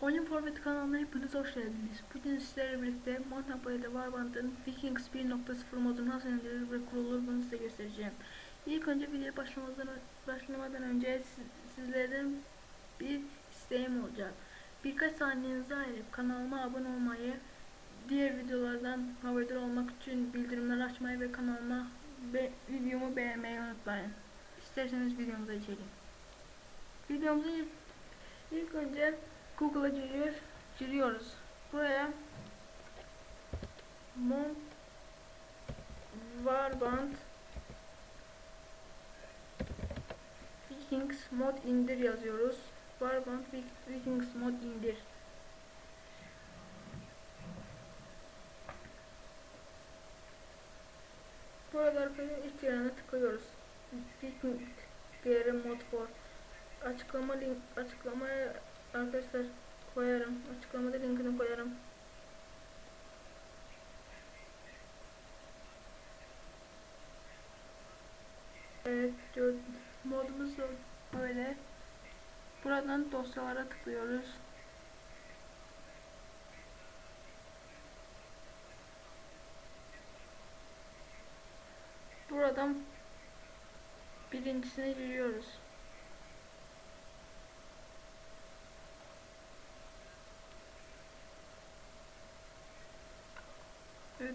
Oyun Forvet kanalına hepiniz hoş geldiniz. Bugün sizlerle birlikte Mountain Play'de Warband'ın Vikings 1.0 modunu nasıl indirilir ve kurulur bunu size göstereceğim. İlk önce video başlamadan, başlamadan önce siz- sizlerden bir isteğim olacak. Birkaç saniyenizi ayırıp kanalıma abone olmayı, diğer videolardan haberdar olmak için bildirimleri açmayı ve kanalıma ve videomu beğenmeyi unutmayın. İsterseniz videomuza geçelim. Videomuzu ilk, ilk önce Google'a giriyor, giriyoruz. Buraya Mon Warband Vikings mod indir yazıyoruz. Warband Vik- Vikings mod indir. Burada arkadaşlar ilk yerine tıklıyoruz. Viking diğeri mod for. Açıklama link açıklamaya arkadaşlar koyarım. Açıklamada linkini koyarım. Evet, modumuz böyle. Buradan dosyalara tıklıyoruz. Buradan birincisine giriyoruz.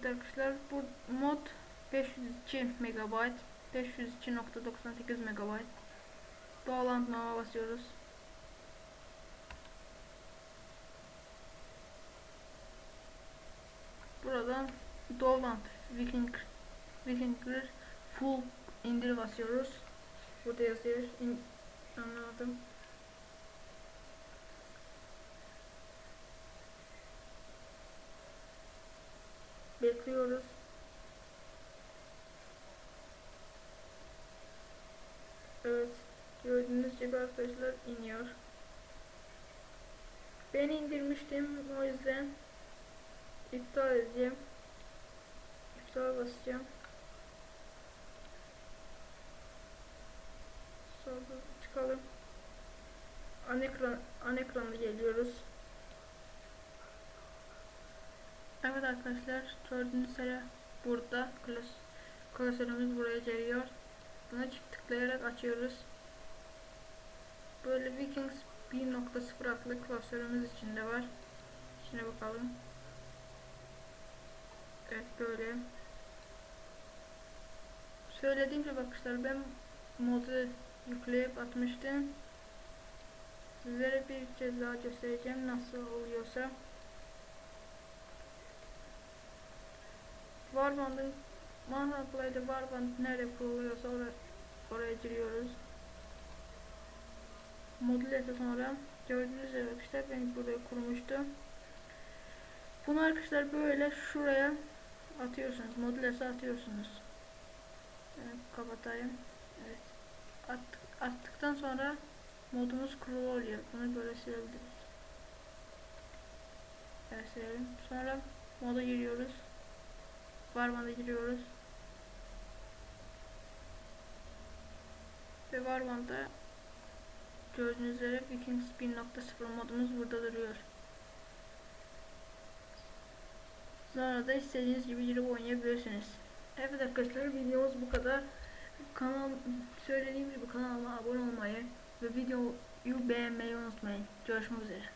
Evet arkadaşlar bu mod 502 MB 502.98 MB Bağlantıma basıyoruz. Buradan Dolant Viking Vikinger Full indir basıyoruz. Burada yazıyor. İn, anladım. Bekliyoruz. Evet. Gördüğünüz gibi arkadaşlar iniyor. Ben indirmiştim o yüzden iptal edeceğim. İptal basacağım. Sonra çıkalım. An ekran an ekranı geliyoruz. Evet arkadaşlar gördüğünüz üzere burada klas klasörümüz buraya geliyor. Buna çift tıklayarak açıyoruz. Böyle Vikings 1.0 adlı klasörümüz içinde var. İçine bakalım. Evet böyle. Söylediğim gibi arkadaşlar ben modu yükleyip atmıştım. Sizlere bir kez daha göstereceğim nasıl oluyorsa. Warband'ın Manhunt Play'de Warband nerede kuruluyorsa oraya, oraya giriyoruz. Modülete sonra gördüğünüz gibi arkadaşlar ben buraya kurmuştum. Bunu arkadaşlar böyle şuraya atıyorsunuz. Modülese atıyorsunuz. Evet, kapatayım. Evet. Attık, attıktan sonra modumuz kurulu oluyor. Bunu böyle silebiliriz. Evet silelim. Sonra moda giriyoruz. Varmada giriyoruz. Ve Varmanda gördüğünüz üzere Vikings 1.0 modumuz burada duruyor. Sonra da istediğiniz gibi girip oynayabilirsiniz. Evet arkadaşlar videomuz bu kadar. Kanal söylediğim gibi kanalıma abone olmayı ve videoyu beğenmeyi unutmayın. Görüşmek üzere.